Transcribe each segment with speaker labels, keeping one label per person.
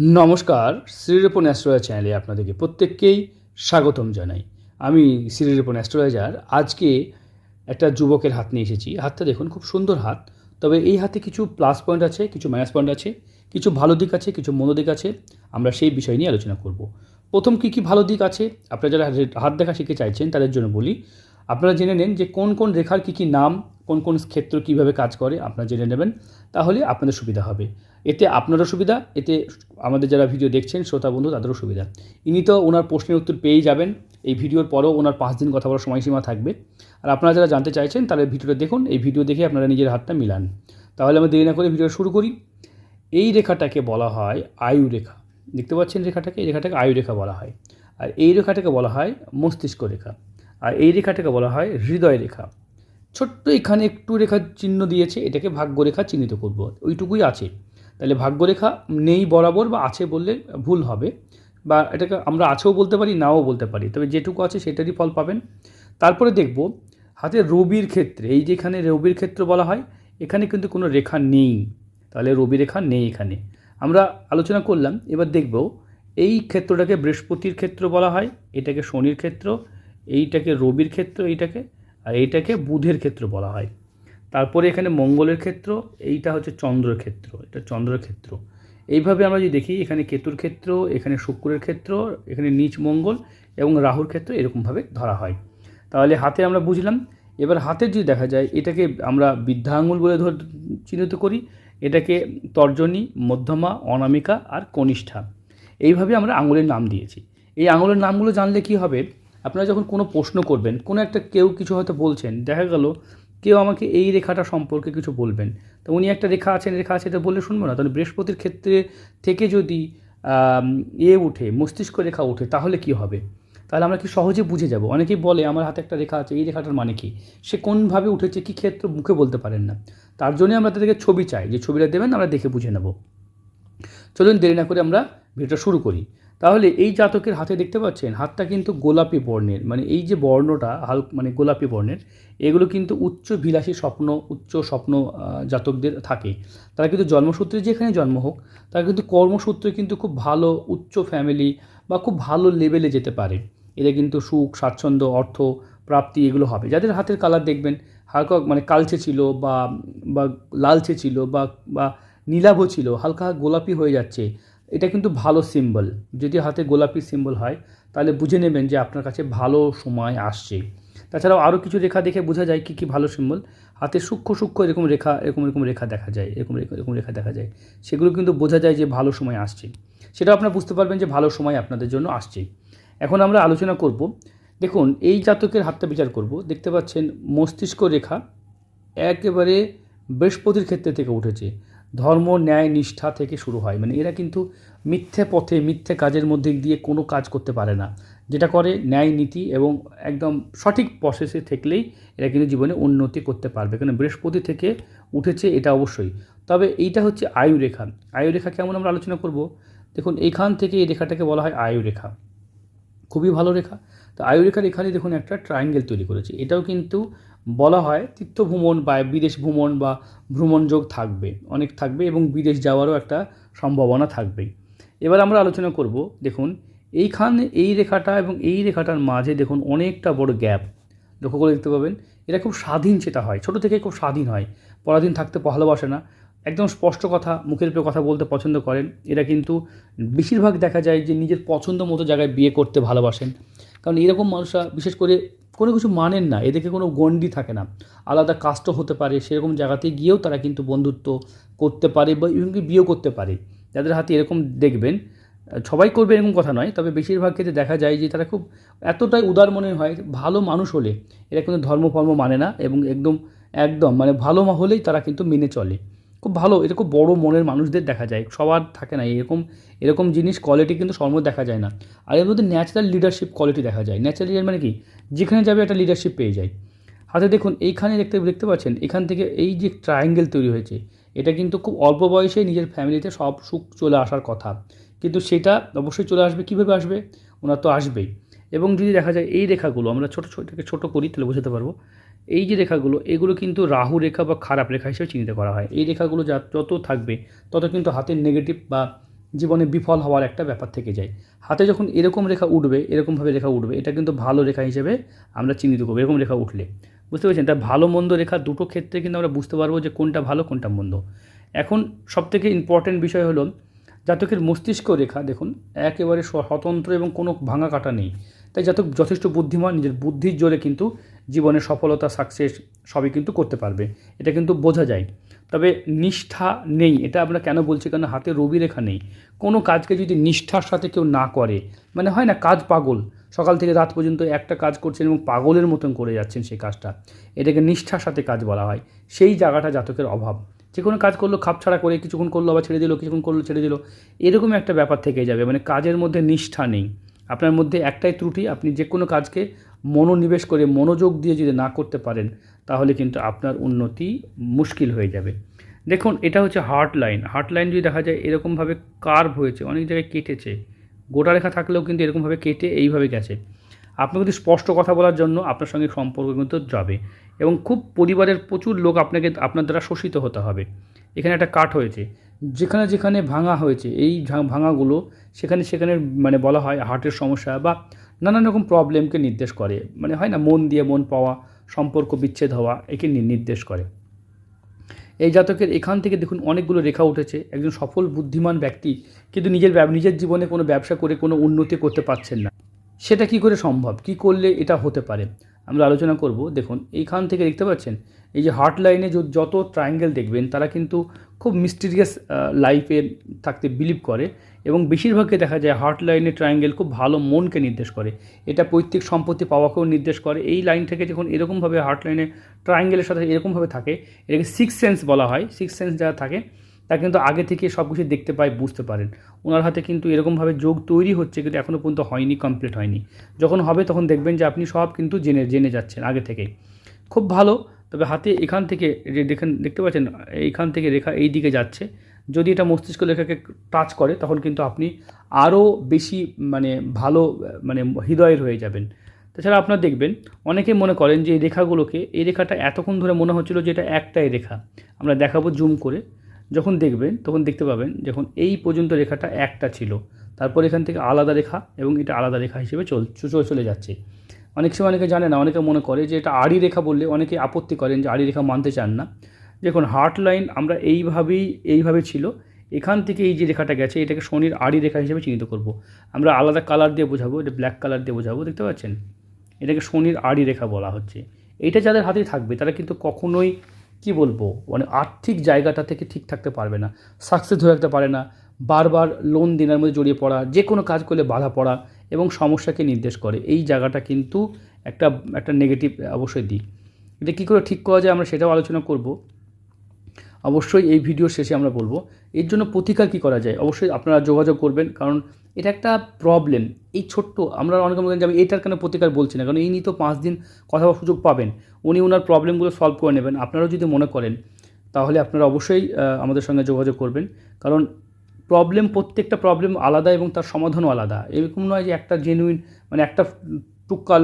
Speaker 1: নমস্কার, শ্রীরূপন অ্যাস্ট্রোলজার চ্যানেলে আপনাদেরকে প্রত্যেককেই স্বাগতম জানাই। আমি শ্রীরূপন অ্যাস্ট্রোলজার। আজকে একটা যুবকের হাত নিয়ে এসেছি। হাতটা দেখুন, খুব সুন্দর হাত। তবে এই হাতে কিছু প্লাস পয়েন্ট আছে, কিছু মাইনাস পয়েন্ট আছে, কিছু ভালো দিক আছে, কিছু মন্দ দিক আছে। আমরা সেই বিষয় নিয়ে আলোচনা করব। প্রথম কী কী ভালো দিক আছে? আপনারা যারা হাত দেখা শিখে চাইছেন, তাদের জন্য বলি, আপনারা জেনে নেন যে কোন কোন রেখার কী কী নাম, কোন কোন ক্ষেত্র কীভাবে কাজ করে, আপনারা জেনে নেবেন। তাহলে আপনাদের সুবিধা হবে। এতে আপনারও সুবিধা, এতে আমাদের যারা ভিডিও দেখছেন, শ্রোতা বন্ধু, তাদেরও সুবিধা। ইনি তো ওনার প্রশ্নের উত্তর পেয়েই যাবেন। এই ভিডিওর পরেও ওনার পাঁচ দিন কথা বলার সময়সীমা থাকবে। আর আপনারা যারা জানতে চাইছেন, তাহলে ভিডিওটা দেখুন, এই ভিডিও দেখে আপনারা নিজের হাতটা মিলান। তাহলে আমি দেরি না করে ভিডিও শুরু করি। এই রেখাটাকে বলা হয় আয়ু রেখা। দেখতে পাচ্ছেন রেখাটাকে? এই রেখাটাকে আয়ু রেখা বলা হয়। আর এই রেখাটাকে বলা হয় মস্তিষ্ক রেখা। আর এই রেখাটাকে বলা হয় হৃদয় রেখা। ছোট্ট এখানে একটু রেখার চিহ্ন দিয়েছে, এটাকে ভাগ্য রেখা চিহ্নিত করব। ওইটুকুই আছে। তাহলে ভাগ্যরেখা নেই বরাবর বা আছে বললে ভুল হবে বা এটাকে আমরা আছেও বলতে পারি, নাও বলতে পারি। তবে যেটুকু আছে সেটারই ফল পাবেন। তারপরে দেখব হাতে রবির ক্ষেত্রে, এই যেখানে রবির ক্ষেত্র বলা হয়, এখানে কিন্তু কোনো রেখা নেই। তাহলে রবি রেখা নেই এখানে। আমরা আলোচনা করলাম, এবার দেখব এই ক্ষেত্রটাকে বৃহস্পতির ক্ষেত্র বলা হয়, এটাকে শনির ক্ষেত্র, এইটাকে রবির ক্ষেত্র, এইটাকে, আর এইটাকে বুধের ক্ষেত্র বলা হয়। তারপরে এখানে মঙ্গলের ক্ষেত্র, এইটা হচ্ছে চন্দ্রের ক্ষেত্র, এটা চন্দ্রের ক্ষেত্র। এইভাবে আমরা যদি দেখি, এখানে কেতুর ক্ষেত্র, এখানে শুক্রের ক্ষেত্র, এখানে নিচ মঙ্গল এবং রাহুর ক্ষেত্র এরকমভাবে ধরা হয়। তাহলে হাতে আমরা বুঝলাম, এবার হাতের যদি দেখা যায়, এটাকে আমরা বৃদ্ধা আঙুল বলে ধর, চিহ্নিত করি, এটাকে তর্জনী, মধ্যমা, অনামিকা আর কনিষ্ঠা। এইভাবে আমরা আঙুলের নাম দিয়েছি। এই আঙুলের নামগুলো জানলে কি হবে? আপনারা যখন কোনো প্রশ্ন করবেন, কোনো একটা কেউ কিছু হয়তো বলছেন, দেখা গেল কেউ আমাকে এই রেখাটা সম্পর্কে কিছু বলবেন। তো উনি একটা রেখা আছেন রেখা আছে এটা বললে শুনব না। তাহলে বৃহস্পতির ক্ষেত্রে থেকে যদি এ উঠে, মস্তিষ্ক রেখা ওঠে তাহলে কি হবে? তাহলে আমরা কি সহজে বুঝে যাব? অনেকেই বলে, আমার হাতে একটা রেখা আছে, এই রেখাটার মানে কি? সে কোনভাবে উঠেছে, কী ক্ষেত্র মুখে বলতে পারেন না। তার জন্য আমরা তাদেরকে ছবি চাই। যে ছবিটা দেবেন, আমরা দেখে বুঝে নেব। চলুন দেরি না করে আমরা ভিডিওটা শুরু করি। তাহলে এই জাতকের হাতে দেখতে পাচ্ছেন, হাতটা কিন্তু গোলাপি বর্ণের। মানে এই যে বর্ণটা, হাল মানে গোলাপি বর্ণের, এগুলো কিন্তু উচ্চ বিলাসী স্বপ্ন, উচ্চ স্বপ্ন জাতকদের থাকে। তারা কিন্তু জন্মসূত্রে যেখানে জন্ম হোক, তারা কিন্তু কর্মসূত্রে কিন্তু খুব ভালো উচ্চ ফ্যামিলি বা খুব ভালো লেভেলে যেতে পারে। এদের কিন্তু সুখ, স্বাচ্ছন্দ্য, অর্থ, প্রাপ্তি এগুলো হবে। যাদের হাতের কালার দেখবেন, হালকা মানে কালচে ছিল বা বা লালচে ছিল বা বা নীলাভ ছিল, হালকা গোলাপি হয়ে যাচ্ছে এটা কিন্তু ভালো সিম্বল যদি হাতে গোলাপি সিম্বল হয়, তাহলে বুঝে নেবেন যে আপনার কাছে ভালো সময় আসছে। তাছাড়াও আরও কিছু রেখা দেখে বোঝা যায় কী কী ভালো সিম্বল হাতে সূক্ষ্ম সূক্ষ্ম এরকম রেখা, এরকম এরকম রেখা দেখা যায়, এরকম এরকম রেখা দেখা যায়। সেগুলো কিন্তু বোঝা যায় যে ভালো সময় আসছে। সেটা আপনারা বুঝতে পারবেন যে ভালো সময় আপনাদের জন্য আসছে। এখন আমরা আলোচনা করব, দেখুন, এই জাতকের হাতটা বিচার করব। দেখতে পাচ্ছেন, মস্তিষ্ক রেখা একেবারে বৃহস্পতির ক্ষেত্রে থেকে উঠেছে। ধর্ম, ন্যায়, নিষ্ঠা থেকে শুরু হয়। মানে এরা কিন্তু মিথ্যে পথে, মিথ্যে কাজের মধ্যে দিয়ে কোনো কাজ করতে পারে না। যেটা করে ন্যায় নীতি এবং একদম সঠিক প্রসেসে থাকলেই এরা কিন্তু জীবনে উন্নতি করতে পারবে। কারণ বৃহস্পতি থেকে উঠেছে এটা অবশ্যই। তবে এইটা হচ্ছে আয়ু রেখা আয়ু রেখা কেমন আমরা আলোচনা করব? দেখুন, এখান থেকে এই রেখাটাকে বলা হয় আয়ু রেখা খুবই ভালো রেখা। তো আয়ু রেখার এখানে দেখুন একটা ট্রায়াঙ্গেল তৈরি করেছে। এটাও কিন্তু বলা হয় তীর্থ ভ্রমণ বা বিদেশ ভ্রমণ বা ভ্রমণ যোগ থাকবে, অনেক থাকবে এবং বিদেশ যাওয়ারও একটা সম্ভাবনা থাকবে এবার আমরা আলোচনা করব, দেখুন, এইখানে এই রেখাটা এবং এই রেখাটার মাঝে দেখুন অনেকটা বড় গ্যাপ। লক্ষ্য করে দেখতে পাবেন এরা খুব স্বাধীন সেটা হয়, ছোটো থেকে খুব স্বাধীন হয়। পরাধীন থাকতে ভালোবাসে না। একদম স্পষ্ট কথা, মুখের উপরে কথা বলতে পছন্দ করেন। এরা কিন্তু বেশিরভাগ দেখা যায় যে নিজের পছন্দ মতো জায়গায় বিয়ে করতে ভালোবাসেন। কারণ এরকম মানুষরা, বিশেষ করে কোনো কিছু মানেন না, এদেরকে কোনো গণ্ডি থাকে না। আলাদা কাস্টও হতে পারে, সেরকম জায়গাতে গিয়েও তারা কিন্তু বন্ধুত্ব করতে পারে বা ইভেনকি বিয়েও করতে পারে। যাদের হাতে এরকম দেখবেন, সবাই করবে এরকম কথা নয়, তবে বেশিরভাগ ক্ষেত্রে দেখা যায় যে তারা খুব এতটাই উদার মনে হয়, ভালো মানুষ হলে এরা কিন্তু ধর্ম ফর্ম মানে না এবং একদম একদম মানে ভালো হলেই তারা কিন্তু মেনে চলে। খুব ভালো, এটা খুব বড়ো মনের মানুষদের দেখা যায়, সবার থাকে না এরকম এরকম জিনিস কোয়ালিটি কিন্তু সর্ব দেখা যায় না। আর এর মধ্যে ন্যাচারাল লিডারশিপ কোয়ালিটি দেখা যায়। ন্যাচারাল লিডার মানে কি? যেখানে যাবে একটা লিডারশিপ পেয়ে যায়। হাতে দেখুন, এইখানে দেখতে দেখতে পাচ্ছেন, এখান থেকে এই যে ট্রায়াঙ্গেল তৈরি হয়েছে, এটা কিন্তু খুব অল্প বয়সে নিজের ফ্যামিলিতে সব সুখ চলে আসার কথা। কিন্তু সেটা অবশ্যই চলে আসবে, কীভাবে আসবে? ওনার তো আসবেই। এবং যদি দেখা যায় এই রেখাগুলো, আমরা ছোটো ছোটোকে ছোটো করি, তাহলে বোঝাতে পারব। এই যে রেখাগুলো, এগুলো কিন্তু রাহু রেখা বা খারাপ রেখা হিসেবে চিহ্নিত করা হয়। এই রেখাগুলো যা যত থাকবে, তত কিন্তু হাতের নেগেটিভ বা জীবনে বিফল হওয়ার একটা ব্যাপার থেকে যায়। হাতে যখন এরকম রেখা উঠবে, এরকমভাবে রেখা উঠবে, এটা কিন্তু ভালো রেখা হিসেবে আমরা চিহ্নিত করব, এরকম রেখা উঠলে। বুঝতে পেরেছেন? তাই ভালো মন্দ রেখা দুটো ক্ষেত্রে কিন্তু আমরা বুঝতে পারব যে কোনটা ভালো, কোনটা মন্দ। এখন সবথেকে ইম্পর্টেন্ট বিষয় হলো, জাতকের মস্তিষ্ক রেখা দেখুন, একেবারে স্বতন্ত্র এবং কোনো ভাঙা কাটা নেই। তাই জাতক যথেষ্ট বুদ্ধিমান নিজের বুদ্ধির জোরে কিন্তু জীবনে সফলতা সাকসেস সবই কিন্তু করতে পারবে। এটা কিন্তু বোঝা যায়। তবে নিষ্ঠা নেই। এটা আমরা কেন বলছি? কারণ হাতে রবি রেখা নেই। কোনো কাজকে যদি নিষ্ঠার সাথে কেউ না করে মানে হয় না কাজ পাগল, সকাল থেকে রাত পর্যন্ত একটা কাজ করছেন এবং পাগলের মতন করে যাচ্ছেন সেই কাজটা, এটাকে নিষ্ঠার সাথে কাজ বলা হয়। সেই জায়গাটা জাতকের অভাব। যে কোনো কাজ করল খাপছাড়া করে কিছুক্ষণ করল, আবার ছেড়ে দিল, কিছুক্ষণ করল, ছেড়ে দিল, এরকম একটা ব্যাপার থেকে যাবে। মানে কাজের মধ্যে নিষ্ঠা নেই। আপনার মধ্যে একটাই ত্রুটি, আপনি যে কোনো কাজকে মনোনিবেশ করে মনোযোগ দিয়ে যদি না করতে পারেন, তাহলে কিন্তু আপনার উন্নতি মুশকিল হয়ে যাবে। দেখুন, এটা হচ্ছে হার্ট লাইন হার্ট লাইন যদি দেখা যায়, এরকমভাবে কার্ভ হয়েছে, অনেক জায়গায় কেটেছে। গোটা রেখা থাকলেও কিন্তু এরকমভাবে কেটে এইভাবে গেছে। আপনাকে যদি স্পষ্ট কথা বলার জন্য আপনার সঙ্গে সম্পর্ক কিন্তু যাবে এবং খুব পরিবারের প্রচুর লোক আপনাকে, আপনার দ্বারা শোষিত হতে হবে। এখানে একটা কাট হয়েছে। যেখানে যেখানে ভাঙা হয়েছে, এই ভাঙাগুলো সেখানে সেখানে মানে বলা হয় হার্টের সমস্যা বা নানান রকম প্রবলেমকে নির্দেশ করে। মানে হয় না, মন দিয়ে মন পাওয়া, সম্পর্ক বিচ্ছেদ হওয়া, একে নির্দেশ করে। এই জাতকের এখান থেকে দেখুন অনেকগুলো রেখা উঠেছে। একজন সফল, বুদ্ধিমান ব্যক্তি কিন্তু নিজের নিজের জীবনে কোনো ব্যবসা করে কোনো উন্নতি করতে পারছেন না। সেটা কি করে সম্ভব? কি করলে এটা হতে পারে? আমরা আলোচনা করব। দেখুন, এইখান থেকে দেখতে পাচ্ছেন, এই যে হার্ট লাইনে যত ট্রায়াঙ্গেল দেখবেন, তারা কিন্তু খুব মিস্টিরিয়াস লাইফে থাকতে বিলিভ করে এবং বেশিরভাগকে দেখা যায় হার্ট লাইনে ট্রায়াঙ্গেল খুব ভালো মনকে নির্দেশ করে। এটা পৈতৃক সম্পত্তি পাওয়াকেও নির্দেশ করে। এই লাইন থেকে যখন এরকমভাবে হার্ট লাইনে ট্রায়াঙ্গেলের সাথে এরকমভাবে থাকে, এটাকে সিক্স সেন্স বলা হয়। সিক্স সেন্স যারা থাকে তা কিন্তু আগে থেকে সব কিছু দেখতে পায়, বুঝতে পারেন। ওনার হাতে কিন্তু এরকমভাবে যোগ তৈরি হচ্ছে কিন্তু এখনও পর্যন্ত হয়নি কমপ্লিট হয়নি। যখন হবে তখন দেখবেন যে আপনি সব কিন্তু জেনে জেনে যাচ্ছেন আগে থেকেই খুব ভালো, তবে হাতে এখান থেকে যে দেখেন, দেখতে পাচ্ছেন, এইখান থেকে রেখা এই দিকে যাচ্ছে। যদি এটা মস্তিষ্ক রেখাকে টাচ করে, তখন কিন্তু আপনি আরও বেশি মানে ভালো মানে হৃদয়ের হয়ে যাবেন। তাছাড়া আপনার দেখবেন, অনেকে মনে করেন যে এই রেখাগুলোকে, এই রেখাটা এতক্ষণ ধরে মনে হচ্ছিল যে এটা একটাই রেখা। আমরা দেখাবো জুম করে। যখন দেখবেন, তখন দেখতে পাবেন যখন এই পর্যন্ত রেখাটা একটা ছিল। তারপর এখান থেকে আলাদা রেখা এবং এটা আলাদা রেখা হিসেবে চল চলে যাচ্ছে। অনেক সময় অনেকে জানে না, অনেকে মনে করে যে এটা আড়ি রেখা বললে অনেকে আপত্তি করেন যে আড়ি রেখা মানতে চান না। দেখুন হার্ট লাইন আমরা এইভাবেই, এইভাবে ছিল। এখান থেকে এই যে রেখাটা গেছে, এটাকে শনির আড়ি রেখা হিসেবে চিহ্নিত করব। আমরা আলাদা কালার দিয়ে বোঝাবো, এটা ব্ল্যাক কালার দিয়ে বোঝাবো, দেখতে পাচ্ছেন? এটাকে শনির আড়ি রেখা বলা হচ্ছে। এইটা যাদের হাতে থাকবে, তারা কিন্তু কখনোই কি বলব? মানে আর্থিক জায়গাটা থেকে ঠিক থাকতে পারবে না সাকসেস ধরে রাখতে পারে না, বারবার লোন দেনার মধ্যে জড়িয়ে পড়া, যে কোনো কাজ করলে বাধা পড়া এবং সমস্যাকে নির্দেশ করে। এই জায়গাটা কিন্তু একটা একটা নেগেটিভ অবশ্যই দিক। এটা কী করে ঠিক করা যায় আমরা সেটাও আলোচনা করব। অবশ্যই এই ভিডিও শেষে আমরা বলব, এর জন্য প্রতিকার কী করা যায়? অবশ্যই আপনারা যোগাযোগ করবেন, কারণ এটা একটা প্রবলেম এই ছোট্ট, আমরা অনেকে মনে আমি এটার কেন প্রতিকার বলছি না? কারণ এই নিয়ে তো পাঁচ দিন কথা বলার সুযোগ পাবেন। উনি ওনার প্রবলেমগুলো সলভ করে নেবেন। আপনারাও যদি মনে করেন, তাহলে আপনারা অবশ্যই আমাদের সঙ্গে যোগাযোগ করবেন। কারণ প্রবলেম প্রত্যেকটা প্রবলেম আলাদা এবং তার সমাধানও আলাদা। এরকম নয় যে একটা জেনুইন মানে একটা টুক্কা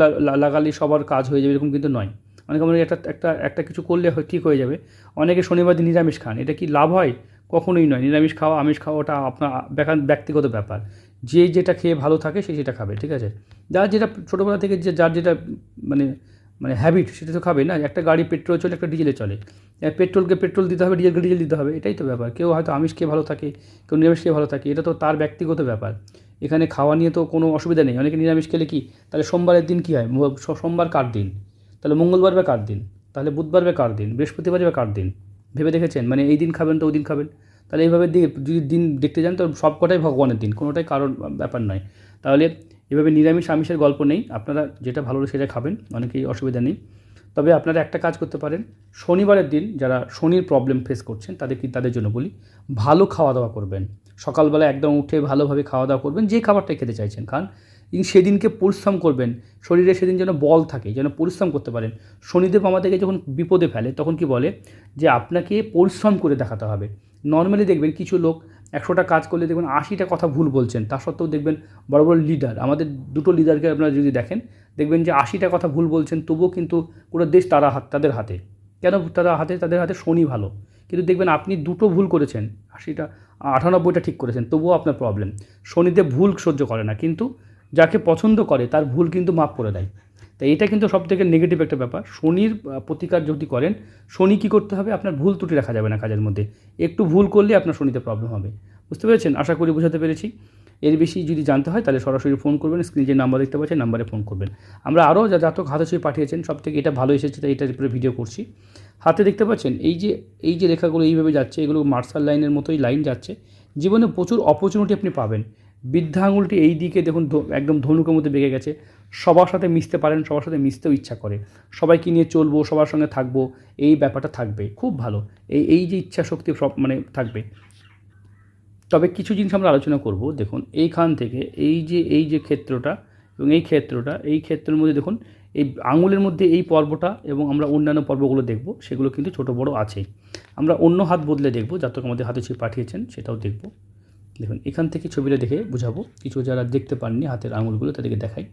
Speaker 1: লাগালে সবার কাজ হয়ে যাবে, এরকম কিন্তু নয়। অনেকে মনে একটা একটা একটা কিছু করলে ঠিক হয়ে যাবে। অনেকে শনিবার দিন নিরামিষ খান। এটা কি লাভ হয়? কখনোই নয়। নিরামিষ খাওয়া, আমিষ খাওয়া, ওটা আপনার ব্যক্তিগত ব্যাপার। যে যেটা খেয়ে ভালো থাকে সে সেটা খাবে, ঠিক আছে? যার যেটা ছোটোবেলা থেকে যে, যার যেটা মানে মানে হ্যাবিট সেটা তো খাবে না। একটা গাড়ি পেট্রোল চলে, একটা ডিজেলে চলে। পেট্রোলকে পেট্রোল দিতে হবে ডিজেলকে ডিজেল দিতে হবে, এটাই তো ব্যাপার। কেউ হয়তো আমিষ খেয়ে ভালো থাকে, কেউ নিরামিষ খেয়ে ভালো থাকে, এটা তো তার ব্যক্তিগত ব্যাপার। এখানে খাওয়া নিয়ে তো কোনো অসুবিধা নেই। অনেকে নিরামিষ খেলে কি, তাহলে সোমবারের দিন কী হয়? সোমবার কার দিন? তাহলে মঙ্গলবার বা কার দিন? তাহলে বুধবার বা কার দিন? বৃহস্পতিবার বা কার দিন? ভেবে দেখেছেন? মানে এই দিন খাবেন তো ওই দিন খাবেন। তাহলে এইভাবে যদি দিন দেখতে যান, তো সব কটাই ভগবানের দিন, কোনোটাই কারোর ব্যাপার নয়। তাহলে এভাবে নিরামিষ আমিষের গল্প নেই, আপনারা যেটা ভালো সেটা খাবেন, অনেকেই অসুবিধা নেই। তবে আপনারা একটা কাজ করতে পারেন, শনিবারের দিন যারা শনির প্রবলেম ফেস করছেন, তাদের কি, তাদের জন্য বলি, ভালো খাওয়া দাওয়া করবেন। সকালবেলা একদম উঠে ভালোভাবে খাওয়া দাওয়া করবেন, যে খাবারটাই খেতে চাইছেন খান সেদিনকে পরিশ্রম করবেন, শরীরে সেদিন যেন বল থাকে, যেন পরিশ্রম করতে পারেন। শনিদেব আমাদেরকে যখন বিপদে ফেলে, তখন কি বলে, যে আপনাকে পরিশ্রম করে দেখাতে হবে। নর্মালি দেখবেন কিছু লোক একশোটা কাজ করলে দেখবেন আশিটা কথা ভুল বলছেন। তা সত্ত্বেও দেখবেন বড় বড় লিডার আমাদের দুটো লিডারকে আপনারা যদি দেখেন, দেখবেন যে আশিটা কথা ভুল বলছেন, তবুও কিন্তু পুরো দেশ তারা হাত, তাদের হাতে। কেন তারা হাতে? তাদের হাতে শনি ভালো। কিন্তু দেখবেন আপনি দুটো ভুল করেছেন, আশিটা, আটানব্বইটা ঠিক করেছেন, তবুও আপনার প্রবলেম শনিদেব ভুল সহ্য করে না, কিন্তু যাকে পছন্দ করে তার ভুল কিন্তু মাফ করে দেয়। তাই এটা কিন্তু সব থেকে নেগেটিভ একটা ব্যাপার। শনির প্রতিকার যদি করেন, শনি কী করতে হবে? আপনার ভুল ত্রুটি রাখা যাবে না কাজের মধ্যে। একটু ভুল করলে আপনার শনিতে প্রবলেম হবে। বুঝতে পেরেছেন? আশা করি বোঝাতে পেরেছি। এর বেশি যদি জানতে হয়, তাহলে সরাসরি ফোন করবেন। স্ক্রিনে যে নাম্বার দেখতে পাচ্ছেন নাম্বারে ফোন করবেন। আমরা আরও যা জাতক হাতে ছবি পাঠিয়েছেন সব থেকে এটা ভালো এসেছে, তাই এটার উপরে ভিডিও করছি। হাতে দেখতে পাচ্ছেন, এই যে এই যে রেখাগুলো এইভাবে যাচ্ছে, এগুলো মার্শাল লাইনের মতোই লাইন যাচ্ছে। জীবনে প্রচুর অপরচুনিটি আপনি পাবেন। বৃদ্ধা আঙুলটি এই দিকে দেখুন একদম ধনুকের মধ্যে বেঁকে গেছে। সবার সাথে মিশতে পারেন, সবার সাথে মিশতেও ইচ্ছা করে। সবাইকে নিয়ে চলবো, সবার সঙ্গে থাকব, এই ব্যাপারটা থাকবে। খুব ভালো। এই এই যে ইচ্ছা শক্তি সব মানে থাকবে। তবে কিছু জিনিস আমরা আলোচনা করব। দেখুন, এইখান থেকে এই যে এই যে ক্ষেত্রটা এবং এই ক্ষেত্রটা, এই ক্ষেত্রের মধ্যে দেখুন, এই আঙুলের মধ্যে এই পর্বটা এবং আমরা অন্যান্য পর্বগুলো দেখব, সেগুলো কিন্তু ছোট বড় আছেই আমরা অন্য হাত বদলে দেখব, জাতক আমাদের হাতে ছবি পাঠিয়েছেন, সেটাও দেখব। দেখুন, এখান থেকে ছবিটা দেখে বোঝাবো। কিছু যারা দেখতে পাননি হাতের আঙুলগুলো, তাদেরকে দেখাই।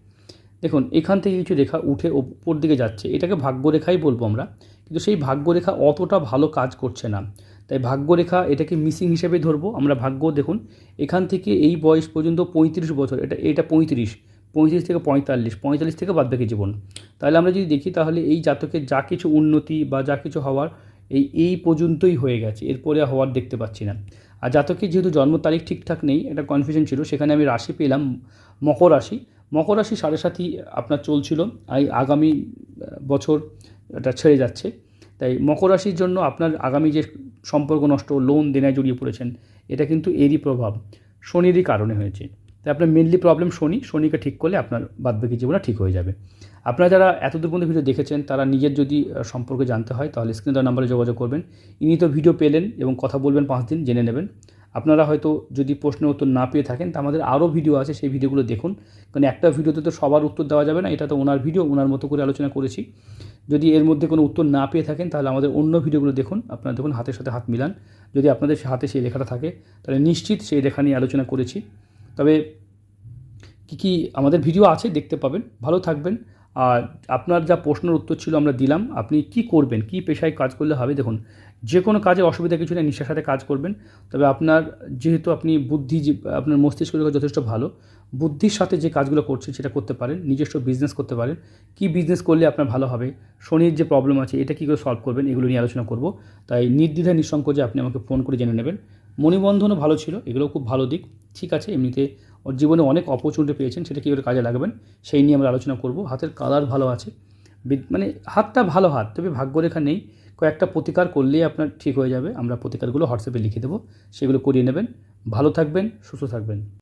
Speaker 1: দেখুন, এখান থেকে কিছু রেখা উঠে ওপর দিকে যাচ্ছে। এটাকে ভাগ্যরেখাই বলব আমরা। কিন্তু সেই ভাগ্যরেখা অতটা ভালো কাজ করছে না। তাই ভাগ্যরেখা এটাকে মিসিং হিসেবে ধরবো। আমরা ভাগ্য, দেখুন, এখান থেকে এই বয়স পর্যন্ত পঁয়ত্রিশ বছর। এটা এটা পঁয়ত্রিশ। পঁয়ত্রিশ থেকে পঁয়তাল্লিশ। পঁয়তাল্লিশ থেকে বাদবাকি জীবন। তাহলে আমরা যদি দেখি, তাহলে এই জাতকের যা কিছু উন্নতি বা যা কিছু হওয়ার এই এই পর্যন্তই হয়ে গেছে। এরপরে হওয়ার দেখতে পাচ্ছি না। আর জাতকের যেহেতু জন্ম তারিখ ঠিকঠাক নেই, একটা কনফিউশন ছিল। সেখানে আমি রাশি পেলাম, মকর রাশি। মকর রাশি সাড়ে সাথী আপনার চলছিল। এই আগামী বছর এটা ছেড়ে যাচ্ছে। তাই মকর রাশির জন্য আপনার আগামী যে সম্পর্ক নষ্ট লোন দেনায় জড়িয়ে পড়েছেন, এটা কিন্তু এরই প্রভাব। শনিরই কারণে হয়েছে। তাই আপনার মেনলি প্রবলেম শনি। শনিকে ঠিক করলে আপনার বাদবাকি জীবনটা ঠিক হয়ে যাবে। আপনারা যারা এতদূর পর্যন্ত ভিডিও দেখেছেন, তারা নিজের যদি সম্পর্কে জানতে হয়, তাহলে স্ক্রিন দেওয়া নাম্বারে যোগাযোগ করবেন। ইনি তো ভিডিও পেলেন এবং কথা বলবেন পাঁচ দিন, জেনে নেবেন। আপনারা হয়তো যদি প্রশ্নের উত্তর না পেয়ে থাকেন, তা আমাদের আরও ভিডিও আছে, সেই ভিডিওগুলো দেখুন। কারণ একটা ভিডিওতে তো সবার উত্তর দেওয়া যাবে না, এটা তো ওনার ভিডিও, ওনার মতো করে আলোচনা করেছি। যদি এর মধ্যে কোনো উত্তর না পেয়ে থাকেন, তাহলে আমাদের অন্য ভিডিওগুলো দেখুন, আপনারা দেখুন, হাতের সাথে হাত মিলান। যদি আপনাদের হাতে সেই লেখাটা থাকে, তাহলে নিশ্চিত সেই লেখা নিয়ে আলোচনা করেছি। তবে কী কী আমাদের ভিডিও আছে দেখতে পাবেন, ভালো থাকবেন। আর আপনার যা প্রশ্নের উত্তর ছিল আমরা দিলাম, আপনি কি করবেন, কি পেশায় কাজ করলে হবে, দেখুন। যে কোনো কাজে অসুবিধা কিছু নেই নিষ্ঠার সাথে কাজ করবেন। তবে আপনার যেহেতু আপনি বুদ্ধি আপনার মস্তিষ্ক যথেষ্ট ভালো, বুদ্ধির সাথে যে কাজগুলো করছেন সেটা করতে পারেন, নিজস্ব বিজনেস করতে পারেন। কি বিজনেস করলে আপনার ভালো হবে, শনির যে প্রবলেম আছে, এটা কী করে সলভ করবেন, এগুলো নিয়ে আলোচনা করব। তাই নির্দ্বিধায় নিঃসংকোচে আপনি আমাকে ফোন করে জেনে নেবেন। মণিবন্ধনও ভালো ছিল এগুলো খুব ভালো দিক। ঠিক আছে, এমনিতে ওর জীবনে অনেক অপরচুনিটি পেয়েছেন, সেটা কী করে কাজে লাগাবেন, সেই নিয়ে আমরা আলোচনা করব। হাতের কালার ভালো আছে মানে হাতটা ভালো হাত, তবে ভাগ্যরেখা নেই। কয়েকটা প্রতিকার করলেই আপনার ঠিক হয়ে যাবে। আমরা প্রতিকারগুলো হোয়াটসঅ্যাপে লিখে দেবো। সেগুলো করিয়ে নেবেন। ভালো থাকবেন, সুস্থ থাকবেন।